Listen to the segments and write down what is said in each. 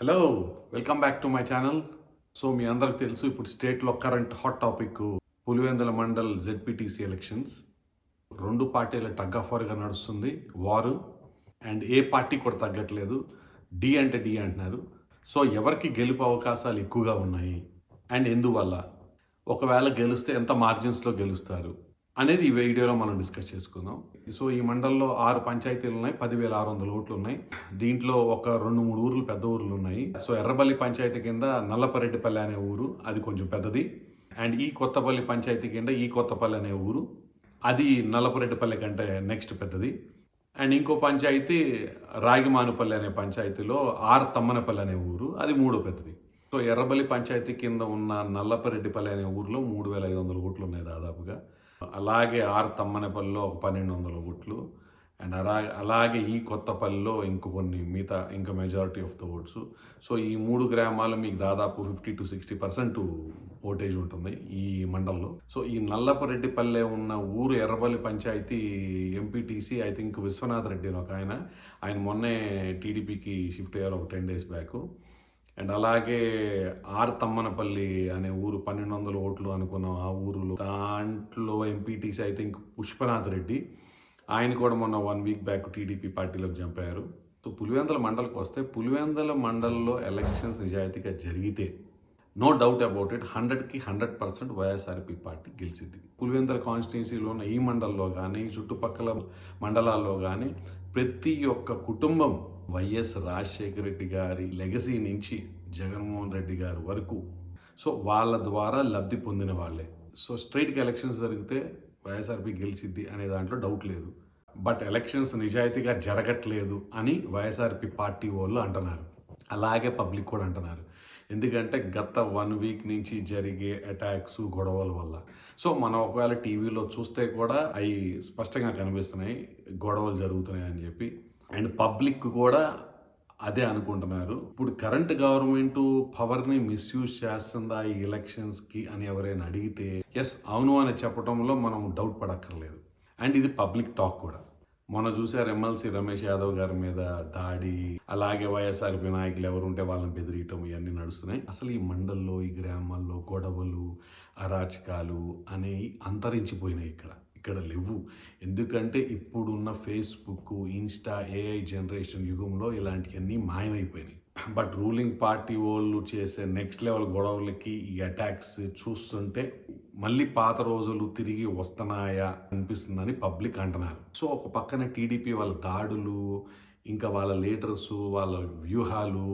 Hello welcome back to my channel so మీ అందరికి తెలుసు ఇప్పుడు స్టేట్లో current hot topic Pulivendula mandal ZPTC elections రెండు పార్టీల టగ్ ఆఫ్ వార్గా నడుస్తుంది వారు అండ్ ఏ పార్టీ కూడా తగ్గట్లేదు డి అంటే డి అంటున్నారు. సో ఎవరికి గెలుపు అవకాశాలు ఎక్కువగా ఉన్నాయి? అండ్ ఎందువల్ల? ఒకవేళ గెలిస్తే ఎంత మార్జిన్స్లో గెలుస్తారు? అనేది ఈ వీడియోలో మనం డిస్కస్ చేసుకుందాం. సో ఈ మండలంలో ఆరు పంచాయతీలు ఉన్నాయి పదివేల ఆరు వందల ఓట్లు ఉన్నాయి. దీంట్లో ఒక రెండు మూడు ఊర్లు పెద్ద ఊర్లు ఉన్నాయి. సో ఎర్రబల్లి పంచాయతీ కింద నల్లపరెడ్డిపల్లి అనే ఊరు అది కొంచెం పెద్దది. అండ్ ఈ కొత్తపల్లి పంచాయతీ కింద ఈ కొత్తపల్లి అనే ఊరు అది నల్లపరెడ్డిపల్లి కంటే నెక్స్ట్ పెద్దది. అండ్ ఇంకో పంచాయతీ రాగిమానుపల్లి అనే పంచాయతీలో ఆర్ తమ్మనపల్లి అనే ఊరు అది మూడో పెద్దది. సో ఎర్రబల్లి పంచాయతీ కింద ఉన్న నల్లపరెడ్డిపల్లి అనే ఊరిలో మూడు వేల ఐదు వందల ఓట్లు ఉన్నాయి దాదాపుగా. అలాగే ఆర్ తమ్మనపల్లిలో ఒక పన్నెండు వందల ఓట్లు. అండ్ అలా అలాగే ఈ కొత్తపల్లిలో ఇంకో కొన్ని మిగతా ఇంకా majority of the votes so ఈ మూడు గ్రామాలు మీకు దాదాపు ఫిఫ్టీ టు సిక్స్టీ పర్సెంట్ ఓటేజ్ ఉంటుంది ఈ మండలంలో. సో ఈ నల్లపరెడ్డిపల్లె ఉన్న ఊరు Erraballi panchayat MPTC I think Vishwanath Reddy అని ఒక ఆయన. ఆయన మొన్నే టీడీపీకి షిఫ్ట్ అయ్యారు ఒక టెన్ డేస్ బ్యాక్ అండ్ అలాగే ఆర్ తమ్మనపల్లి అనే ఊరు పన్నెండు వందల ఓట్లు అనుకున్నాం ఆ ఊరులో దాంట్లో MPTC I think Pushpanath Reddy. ఆయన కూడా మొన్న వన్ వీక్ బ్యాక్ టీడీపీ పార్టీలోకి చంపారు. సో పులివెందల మండలికి వస్తే పులివెందల మండలంలో ఎలక్షన్స్ నిజాయితీగా జరిగితే నో డౌట్ అబౌట్ ఇట్ హండ్రెడ్కి హండ్రెడ్ పర్సెంట్ వైఎస్ఆర్పి పార్టీ గెలిచింది. పులివెందల కాన్స్టిట్యున్సీలో ఉన్న ఈ మండలంలో కానీ చుట్టుపక్కల మండలాల్లో కానీ ప్రతి ఒక్క కుటుంబం వైఎస్ రాజశేఖర రెడ్డి గారి లెగసీ నుంచి జగన్మోహన్ రెడ్డి గారి వరకు. సో వాళ్ళ ద్వారా లబ్ధి పొందిన వాళ్ళే. సో స్ట్రైట్గా ఎలక్షన్స్ జరిగితే వైఎస్ఆర్పి గెలిచిద్ది అనే దాంట్లో డౌట్ లేదు. బట్ ఎలక్షన్స్ నిజాయితీగా జరగట్లేదు అని వైఎస్ఆర్పి పార్టీ వాళ్ళు అంటున్నారు. అలాగే పబ్లిక్ కూడా అంటున్నారు. ఎందుకంటే గత వన్ వీక్ నుంచి జరిగే అటాక్స్ గొడవల వల్ల. సో మనం ఒకవేళ టీవీలో చూస్తే కూడా అవి స్పష్టంగా కనిపిస్తున్నాయి. గొడవలు జరుగుతున్నాయి అని చెప్పి. అండ్ పబ్లిక్ కూడా అదే అనుకుంటున్నారు. ఇప్పుడు కరెంట్ గవర్నమెంట్ పవర్ని మిస్యూజ్ చేస్తుందా ఈ ఎలక్షన్స్కి అని ఎవరైనా అడిగితే ఎస్ అవును అని చెప్పడంలో మనం డౌట్ పడక్కర్లేదు. అండ్ ఇది పబ్లిక్ టాక్ కూడా. మొన్న చూసారు ఎమ్మెల్సీ రమేష్ యాదవ్ గారి మీద దాడి అలాగే వైఎస్ఆర్పీ నాయకులు ఎవరు ఉంటే వాళ్ళని బెదిరియటం ఇవన్నీ నడుస్తున్నాయి. అసలు ఈ మండల్లో ఈ గ్రామాల్లో గొడవలు అరాచకాలు అనేవి అంతరించిపోయినాయి ఇక్కడ. ఇక్కడ లేవు. ఎందుకంటే ఇప్పుడున్న ఫేస్బుక్ ఇన్స్టా ఏఐ జనరేషన్ యుగంలో ఇలాంటివన్నీ మాయమైపోయినాయి. బట్ రూలింగ్ పార్టీ వాళ్ళు చేసే నెక్స్ట్ లెవెల్ గొడవలకి ఈ అటాక్స్ చూస్తుంటే మళ్ళీ పాత రోజులు తిరిగి వస్తున్నాయా అనిపిస్తుందని పబ్లిక్ అంటున్నారు. సో ఒక పక్కన టీడీపీ వాళ్ళ దాడులు ఇంకా వాళ్ళ లీడర్స్ వాళ్ళ వ్యూహాలు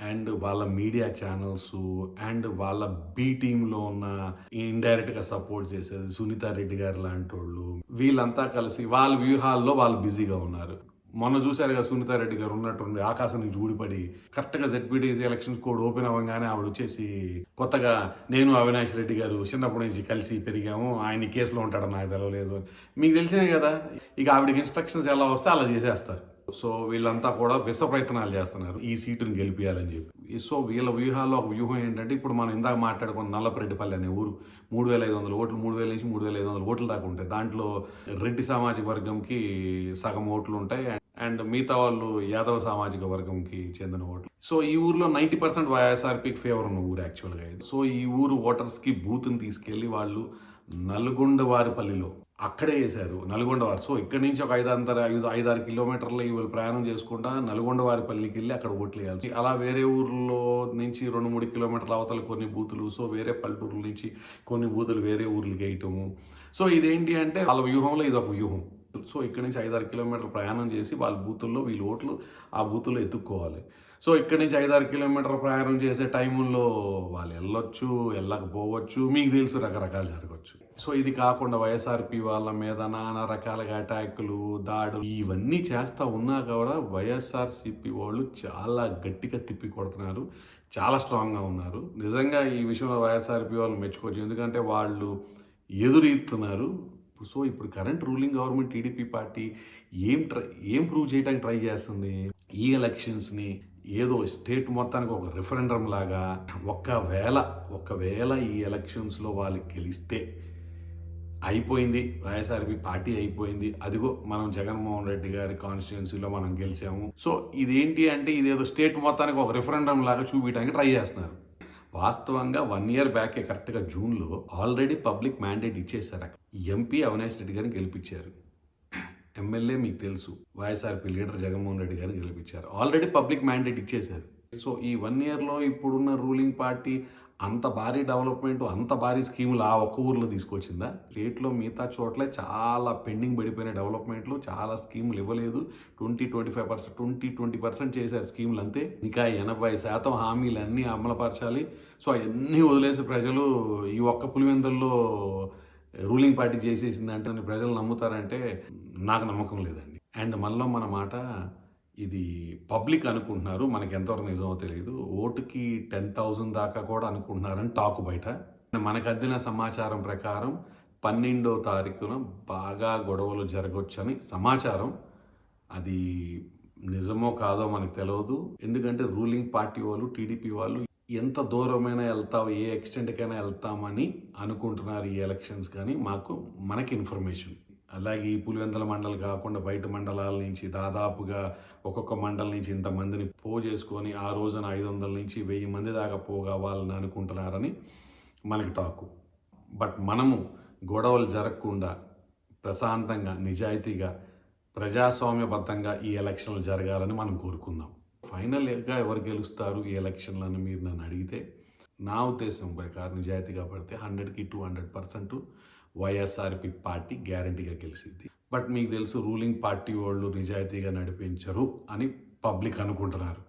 అండ్ వాళ్ళ మీడియా ఛానల్స్ అండ్ వాళ్ళ బీ టీంలో ఉన్న ఇండైరెక్ట్గా సపోర్ట్ చేసేది సునీత రెడ్డి గారు లాంటి వాళ్ళు. వీళ్ళంతా కలిసి వాళ్ళ వ్యూహాల్లో వాళ్ళు బిజీగా ఉన్నారు. మొన్న చూశారు సునీత రెడ్డి గారు ఉన్నట్టుండి ఆకాశం నుంచి ఊడిపడి కరెక్ట్గా జెడ్పీటీసీ ఎలక్షన్స్ కోడ్ ఓపెన్ అవ్వగానే ఆవిడ వచ్చేసి కొత్తగా నేను అవినాష్ రెడ్డి గారు చిన్నప్పటి నుంచి కలిసి పెరిగాము ఆయన కేసులో ఉంటాడు నాకు తెలవలేదు అని. మీకు తెలిసినే కదా? ఇక ఆవిడకి ఇన్స్ట్రక్షన్స్ ఎలా వస్తే అలా చేసేస్తారు. సో వీళ్ళంతా కూడా విష ప్రయత్నాలు చేస్తున్నారు. ఈ సీటును గెలిపించాలని చెప్పి. సో వీళ్ళ వ్యూహాల్లో ఒక వ్యూహం ఏంటంటే ఇప్పుడు మనం ఇందాక మాట్లాడుకున్న నల్లపరెడ్డిపల్లి అనే ఊరు మూడు వేల ఐదు వందల ఓట్లు మూడు వేల నుంచి మూడు వేల ఐదు వందల ఓట్లు దాకా ఉంటాయి. దాంట్లో రెడ్డి సామాజిక వర్గంకి సగం ఓట్లు ఉంటాయి అండ్ మిగతా వాళ్ళు యాదవ సామాజిక వర్గంకి చెందిన ఓట్లు. సో ఈ ఊర్లో నైంటీ పర్సెంట్ వైఎస్ఆర్పీకి ఫేవర్ ఉన్న ఊరు యాక్చువల్గా ఇది. సో ఈ ఊరు ఓటర్స్కి బూత్ని తీసుకెళ్ళి వాళ్ళు నల్గొండ వారిపల్లిలో అక్కడే వేశారు నల్గొండ వారు సో ఇక్కడి నుంచి ఒక ఐదు అంతర ఐదు ఐదారు కిలోమీటర్లు వీళ్ళు ప్రయాణం చేసుకుంటా నల్గొండ వారిపల్లికి వెళ్ళి అక్కడ ఓట్లు వేయాలి అలా వేరే ఊర్లో నుంచి రెండు మూడు కిలోమీటర్ల అవతల కొన్ని బూతులు సో వేరే పల్లెటూరుల నుంచి కొన్ని బూతులు వేరే ఊర్లకి వేయటము. సో ఇదేంటి అంటే వాళ్ళ వ్యూహంలో ఇది ఒక వ్యూహం. సో ఇక్కడ నుంచి ఐదారు కిలోమీటర్లు ప్రయాణం చేసి వాళ్ళ బూతుల్లో వీళ్ళు ఓట్లు ఆ బూతుల్లో ఎత్తుక్కోవాలి. సో ఇక్కడ నుంచి ఐదారు కిలోమీటర్లు ప్రయాణం చేసే టైముల్లో వాళ్ళు వెళ్ళొచ్చు వెళ్ళకపోవచ్చు మీకు తెలుసు రకరకాలు జరగవచ్చు సో ఇది కాకుండా వైఎస్ఆర్పి వాళ్ళ మీద నానా రకాలుగా అటాకులు దాడులు ఇవన్నీ చేస్తూ ఉన్నా కూడా వైఎస్ఆర్సిపి వాళ్ళు చాలా గట్టిగా తిప్పి కొడుతున్నారు చాలా స్ట్రాంగ్గా ఉన్నారు. నిజంగా ఈ విషయంలో వైఎస్ఆర్పి వాళ్ళు మెచ్చుకోవచ్చు. ఎందుకంటే వాళ్ళు ఎదురీస్తున్నారు సో ఇప్పుడు current ruling government TDP party ఏం ట్రై ఏం ప్రూవ్ చేయడానికి ట్రై చేస్తుంది? ఈ ఎలక్షన్స్ని ఏదో స్టేట్ మొత్తానికి ఒక రిఫరెండం లాగా ఒకవేళ ఒకవేళ ఈ ఎలక్షన్స్లో వాళ్ళు గెలిస్తే అయిపోయింది. వైఎస్ఆర్పి పార్టీ అయిపోయింది. అదిగో మనం జగన్మోహన్ రెడ్డి గారి కాన్స్టిట్యున్సీలో మనం గెలిచాము. సో ఇదేంటి అంటే ఇదేదో స్టేట్ మొత్తానికి ఒక రిఫరెండం లాగా చూపించడానికి ట్రై చేస్తున్నారు. వాస్తవంగా వన్ ఇయర్ బ్యాకే కరెక్ట్గా జూన్లో ఆల్రెడీ పబ్లిక్ మ్యాండేట్ ఇచ్చేశారు ఎంపీ అవినాష్ రెడ్డి గారిని గెలిపించారు. ఎమ్మెల్యే మీకు తెలుసు. వైఎస్ఆర్పీ లీడర్ జగన్మోహన్ రెడ్డి గారిని గెలిపించారు. ఆల్రెడీ పబ్లిక్ మ్యాండేట్ ఇచ్చేశారు. సో ఈ వన్ ఇయర్లో ఇప్పుడున్న రూలింగ్ పార్టీ అంత భారీ డెవలప్మెంట్ అంత భారీ స్కీములు ఆ ఒక్క ఊర్లో తీసుకొచ్చిందా? స్టేట్లో మిగతా చోట్ల చాలా పెండింగ్ పడిపోయిన డెవలప్మెంట్ డెవలప్మెంట్లు చాలా స్కీములు ఇవ్వలేదు. Twenty twenty five percent twenty twenty percent చేశారు స్కీములు అంతే. ఇంకా ఎనభై శాతం హామీలు అన్నీ అమలుపరచాలి. సో అవన్నీ వదిలేసి ప్రజలు ఈ ఒక్క పులివెందుల్లో రూలింగ్ పార్టీ చేసేసింది అంటే ప్రజలు నమ్ముతారంటే నాకు నమ్మకం లేదండి. అండ్ మళ్ళీ మన మాట ఇది పబ్లిక్ అనుకుంటున్నారు మనకి ఎంతవరకు నిజమో తెలియదు ఓటుకి టెన్ థౌజండ్ దాకా కూడా అనుకుంటున్నారని టాక్ బయట. మనకు అందిన సమాచారం ప్రకారం పన్నెండో తారీఖున బాగా గొడవలు జరగవచ్చని సమాచారం. అది నిజమో కాదో మనకు తెలియదు ఎందుకంటే రూలింగ్ పార్టీ వాళ్ళు టీడీపీ వాళ్ళు ఎంత దూరమైనా వెళ్తావు ఏ ఎక్స్టెంట్కైనా వెళ్తామని అనుకుంటున్నారు ఈ ఎలక్షన్స్ కానీ. మాకు మనకి ఇన్ఫర్మేషన్. అలాగే ఈ పులివెందల మండలి కాకుండా బయట మండలాల నుంచి దాదాపుగా ఒక్కొక్క మండలం నుంచి ఇంతమందిని పో చేసుకొని ఆ రోజున ఐదు వందల నుంచి వెయ్యి మంది దాకా పోగావాలని అనుకుంటున్నారని మనకి టాకు. బట్ మనము గొడవలు జరగకుండా ప్రశాంతంగా నిజాయితీగా ప్రజాస్వామ్యబద్ధంగా ఈ ఎలక్షన్లు జరగాలని మనం కోరుకుందాం. ఫైనల్గా ఎవరు గెలుస్తారు ఈ ఎలక్షన్లను మీరు నన్ను అడిగితే నా ఉద్దేశం ప్రకారం నిజాయితీగా పడితే హండ్రెడ్కి two hundred percent YSRP party గ్యారంటీగా గెలిచింది బట్ మీకు తెలుసు రూలింగ్ పార్టీ వాళ్ళు నిజాయితీగా నడిపించరు అని పబ్లిక్ అనుకుంటున్నారు.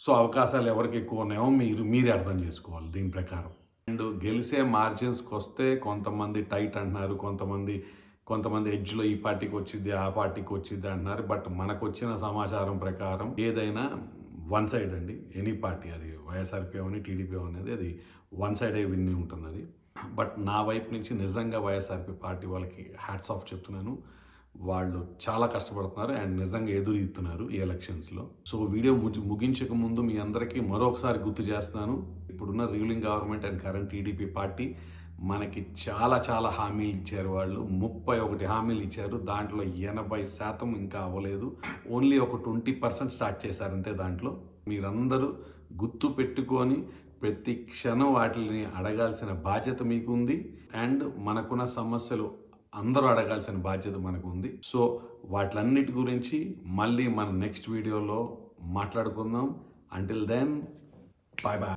సో అవకాశాలు ఎవరికి ఎక్కువ ఉన్నాయో మీరు మీరే అర్థం చేసుకోవాలి దీని ప్రకారం. అండ్ గెలిసే మార్జిన్స్కి వస్తే కొంతమంది టైట్ అంటున్నారు కొంతమంది కొంతమంది ఎడ్జ్లో ఈ పార్టీకి వచ్చింది ఆ పార్టీకి వచ్చింది అంటున్నారు. బట్ మనకు వచ్చిన సమాచారం ప్రకారం ఏదైనా వన్ సైడ్ అండి. ఎనీ పార్టీ అది వైఎస్ఆర్పీ అని టీడీపీ అనేది అది వన్ సైడ్ విన్ని ఉంటుంది అది బట్ నా వైపు నుంచి నిజంగా వైఎస్ఆర్పీ పార్టీ వాళ్ళకి హ్యాట్స్ ఆఫ్ చెప్తున్నాను. వాళ్ళు చాలా కష్టపడుతున్నారు అండ్ నిజంగా ఎదురు ఇస్తున్నారు ఈ ఎలక్షన్స్లో. సో వీడియో ముగి- ముగించక ముందు మీ అందరికీ మరొకసారి గుర్తు చేస్తున్నాను. ఇప్పుడున్న ruling government and current TDP party మనకి చాలా చాలా హామీలు ఇచ్చారు వాళ్ళు. ముప్పై ఒకటి హామీలు ఇచ్చారు. దాంట్లో ఎనభై శాతం ఇంకా అవ్వలేదు. ఓన్లీ ఒక ట్వంటీ పర్సెంట్ స్టార్ట్ చేశారంతే దాంట్లో. మీరందరూ గుర్తు పెట్టుకొని ప్రతి క్షణం వాటిని అడగాల్సిన బాధ్యత మీకుంది. అండ్ మనకున్న సమస్యలు అందరూ అడగాల్సిన బాధ్యత మనకు ఉంది సో వాటిలన్నిటి గురించి మళ్ళీ మన నెక్స్ట్ వీడియోలో మాట్లాడుకుందాం. Until then bye bye